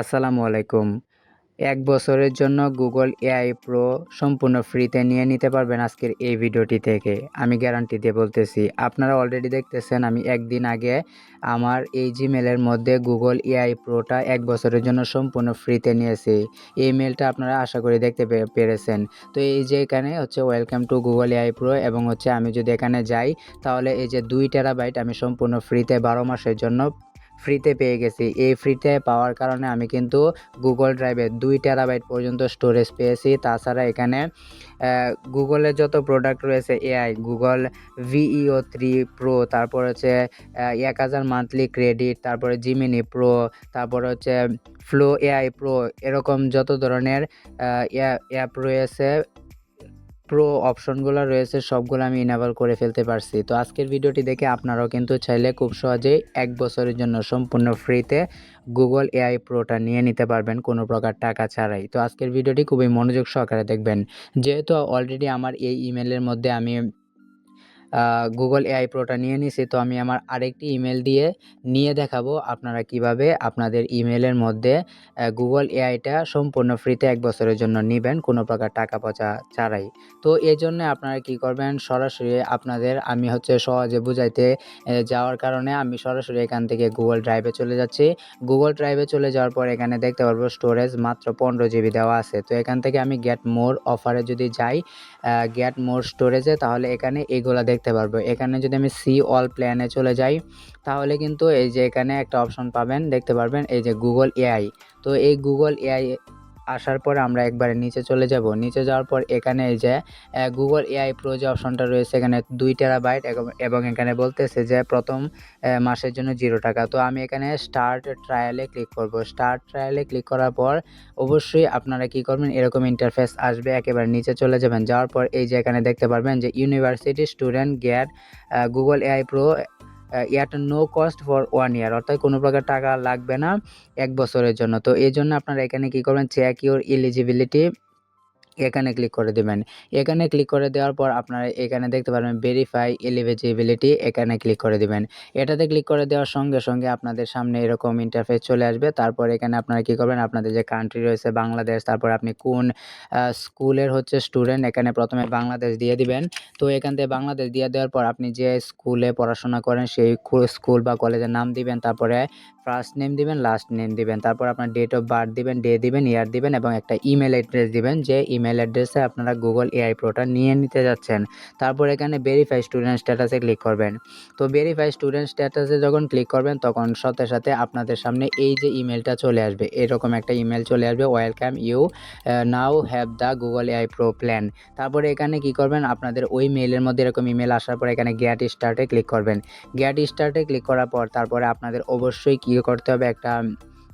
আসসালামু আলাইকুম। এক বছরের জন্য গুগল এআই প্রো সম্পূর্ণ ফ্রিতে নিয়ে নিতে পারবেন আজকের এই ভিডিওটি থেকে। আমি গ্যারান্টি দিয়ে বলতেছি, আপনারা অলরেডি দেখতেছেন আমি একদিন আগে আমার এই জিমেলের মধ্যে গুগল এআই প্রোটা এক বছরের জন্য সম্পূর্ণ ফ্রিতে নিয়েছি। এই মেলটা আপনারা আশা করি দেখতে পেরেছেন। তো এই যে এখানে হচ্ছে welcome to Google AI pro এবং হচ্ছে আমি যদি এখানে যাই, তাহলে এই যে দুই টেরাবাইট আমি সম্পূর্ণ ফ্রিতে বারো মাসের জন্য ফ্রিতে পেয়ে গেছি। এই ফ্রিতে পাওয়ার কারণে আমি কিন্তু গুগল ড্রাইভে দুই টেরাবাইট পর্যন্ত স্টোরেজ পেয়েছি। তাছাড়া এখানে গুগলের যত প্রোডাক্ট রয়েছে AI Google Veo three pro তারপর হচ্ছে এক হাজার মান্থলি ক্রেডিট তারপরে জিমিনি প্রো তারপর হচ্ছে ফ্লো এআই প্রো এরকম যত ধরনের অ্যাপ রয়েছে প্রো অপশনগুলো রয়েছে, সবগুলো আমি ইনেবল করে ফেলতে পারছি। তো আজকের ভিডিওটি দেখে আপনারাও কিন্তু চাইলে খুব সহজেই এক বছরের জন্য সম্পূর্ণ ফ্রিতে গুগল এআই প্রোটা নিয়ে নিতে পারবেন, কোনো প্রকার টাকা ছাড়াই। তো আজকের ভিডিওটি খুবই মনোযোগ সহকারে দেখবেন। যেহেতু অলরেডি আমার এই ইমেলের মধ্যে আমি গুগল এআই প্রোটা নিয়ে নিছি। তো আমি আমার আরেকটি ইমেল দিয়ে নিয়ে দেখাবো আপনারা কীভাবে আপনাদের ইমেলের মধ্যে গুগল এআইটা সম্পূর্ণ ফ্রিতে এক বছরের জন্য নেবেন, কোনো প্রকার টাকা পয়সা ছাড়াই। তো এই জন্য আপনারা কি করবেন, সরাসরি আপনাদের, আমি হচ্ছে সহজে বুঝাইতে যাওয়ার কারণে আমি সরাসরি এখান থেকে গুগল ড্রাইভে চলে যাচ্ছি। গুগল ড্রাইভে চলে যাওয়ার পর এখানে দেখতে পারব স্টোরেজ মাত্র পনেরো জিবি দেওয়া আছে। তো এখান থেকে আমি গেট মোর অফারে যদি যাই গেট মোর স্টোরেজে তাহলে এখানে এগুলা দেখতে পারব। এখানে যদি আমি সি অল প্ল্যানে চলে যাই, তাহলে কিন্তু এই যে এখানে একটা অপশন পাবেন, দেখতে পারবেন, এই যে গুগল এআই তো এই গুগল এআই আসার পর আমরা একবারে নিচে চলে যাব। নিচে যাওয়ার পর এখানে এই যে গুগল এআই প্রো যে অপশনটা রয়েছে, এখানে দুই টেরা টেরাবাইট এবং এখানে বলতেছে যে প্রথম মাসের জন্য জিরো টাকা। তো আমি এখানে স্টার্ট ট্রায়ালে ক্লিক করব। স্টার্ট ট্রায়ালে ক্লিক করার পর অবশ্যই আপনারা কি করবেন, এরকম ইন্টারফেস আসবে, একেবারে নিচে চলে যাবেন। যাওয়ার পর এই যে এখানে দেখতে পারবেন যে university student get Google AI pro at no cost for one year অর্থাৎ কোনো প্রকার টাকা লাগবে না এক বছরের জন্য। তো এই জন্য আপনারা এখানে কী করবেন চেক ইউর এলিজিবিলিটি এখানে ক্লিক করে দেবেন। এখানে ক্লিক করে দেওয়ার পর আপনারা এখানে দেখতে পারবেন ভেরিফাই এলিজিবিলিটি এখানে ক্লিক করে দিবেন। এটাতে ক্লিক করে দেওয়ার সঙ্গে সঙ্গে আপনাদের সামনে এরকম ইন্টারফেস চলে আসবে। তারপর এখানে আপনারা কি করবেন? আপনাদের যে কান্ট্রি রয়েছে বাংলাদেশ, তারপর আপনি কোন স্কুলের হচ্ছে স্টুডেন্ট এখানে প্রথমে বাংলাদেশ দিয়ে দিবেন। তো এখান থেকে বাংলাদেশ দিয়ে দেওয়ার পর আপনি যে স্কুলে পড়াশোনা করেন, সেই স্কুল বা কলেজের নাম দিবেন। তারপরে ফার্স্ট নেম দিবেন লাস্ট নেম দিবেন। তারপর আপনার ডেট অফ বার্থ দিবেন ডে দিবেন ইয়ার দিবেন এবং একটা ইমেল অ্যাড্রেস দিবেন যে ইমেল অ্যাড্রেসে আপনারা গুগল এআই প্রোটা নিয়ে নিতে যাচ্ছেন। তারপর এখানে ভেরিফাই স্টুডেন্ট স্ট্যাটাসে ক্লিক করবেন। তো ভেরিফাই স্টুডেন্ট স্ট্যাটাসে যখন ক্লিক করবেন, তখন সাথে সাথে আপনাদের সামনে এই যে ইমেলটা চলে আসবে, এরকম একটা ইমেল চলে আসবে welcome you now have the Google AI pro plan তারপরে এখানে কি করবেন, আপনাদের ওই মেলের মধ্যে এরকম ইমেল আসার পর এখানে গ্যাট স্টার্টে ক্লিক করবেন। গ্যাট স্টার্টে ক্লিক করার পর তারপরে আপনাদের অবশ্যই কী করতে হবে, একটা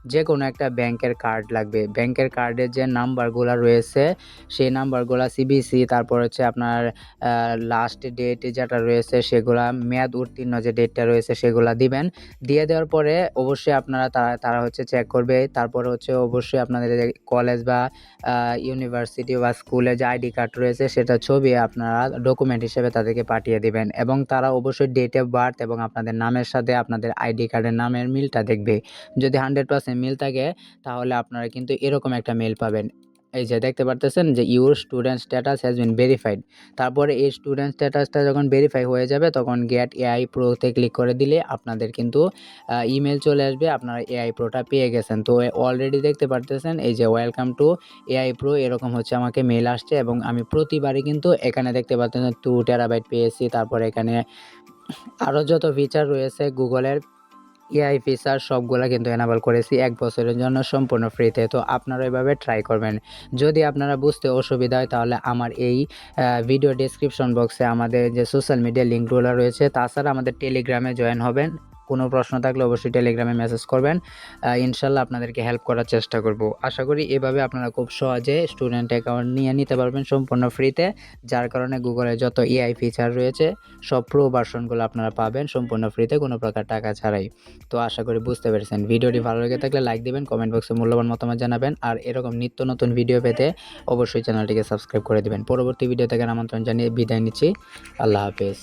যে কোনো একটা ব্যাংকের কার্ড লাগবে। ব্যাংকের কার্ডের যে নাম্বারগুলো রয়েছে, সেই নাম্বারগুলো সিবিসি তারপর হচ্ছে আপনার লাস্ট ডেট যেটা রয়েছে সেগুলা, মেয়াদ উত্তীর্ণ যে ডেটটা রয়েছে সেগুলা দিবেন। দিয়ে দেওয়ার পরে অবশ্যই আপনারা তারা তারা হচ্ছে চেক করবে। তারপরে হচ্ছে অবশ্যই আপনাদের কলেজ বা ইউনিভার্সিটি বা স্কুলে যে আইডি কার্ড রয়েছে, সেটা ছবি আপনারা ডকুমেন্ট হিসেবে তাদেরকে পাঠিয়ে দিবেন। এবং তারা অবশ্যই ডেট অফ বার্থ এবং আপনাদের নামের সাথে আপনাদের আইডি কার্ডের নামের মিলটা দেখবে। যদি হান্ড্রেড পার্সেন্ট মিল থাকে, তাহলে আপনারা কিন্তু এরকম একটা মেল পাবেন। এই যে দেখতে পারতেছেন যে your student status has been verified. তারপরে এই স্টুডেন্ট স্ট্যাটাসটা যখন ভেরিফাই হয়ে যাবে, তখন গেট এআই প্রোতে ক্লিক করে দিলে আপনাদের কিন্তু ইমেল চলে আসবে, আপনারা এআই প্রোটা পেয়ে গেছেন। তো অলরেডি দেখতে পারতেছেন, এই যে ওয়েলকাম টু এআই প্রো, এরকম হচ্ছে আমাকে মেল আসছে এবং আমি প্রতিবারই কিন্তু এখানে দেখতে পাচ্ছেন টু টেরাবাইট পেয়েছি, তারপরে এখানে আরও যত ফিচার রয়েছে গুগলের এআই ফিচার সবগুলো কিন্তু এনাবল করেছি এক বছরের জন্য সম্পূর্ণ ফ্রিতে তো আপনারা এভাবে ট্রাই করবেন। যদি আপনারা বুঝতে অসুবিধা হয় তাহলে আমার এই ভিডিও ডিসক্রিপশন বক্সে আমাদের যে সোশ্যাল মিডিয়া লিঙ্কগুলো রয়েছে, তাছাড়া আমাদের টেলিগ্রামে জয়েন হবেন। কোনো প্রশ্ন থাকলে অবশ্যই টেলিগ্রামে মেসেজ করবেন। ইনশাল্লাহ আপনাদেরকে হেল্প করার চেষ্টা করব। আশা করি এভাবে আপনারা খুব সহজে স্টুডেন্ট অ্যাকাউন্ট নিয়ে নিতে পারবেন সম্পূর্ণ ফ্রিতে যার কারণে গুগলের যত এআই ফিচার রয়েছে, সব প্রো ভার্সনগুলো আপনারা পাবেন সম্পূর্ণ ফ্রিতে কোনো প্রকার টাকা ছাড়াই। তো আশা করি বুঝতে পেরেছেন। ভিডিওটি ভালো লেগে থাকলে লাইক দিবেন কমেন্ট বক্সে মূল্যবান মতামত জানাবেন, আর এরকম নিত্য নতুন ভিডিও পেতে অবশ্যই চ্যানেলটিকে সাবস্ক্রাইব করে দিবেন। পরবর্তী ভিডিও থেকে আমন্ত্রণ জানিয়ে বিদায় নিচ্ছি। আল্লাহ হাফেজ।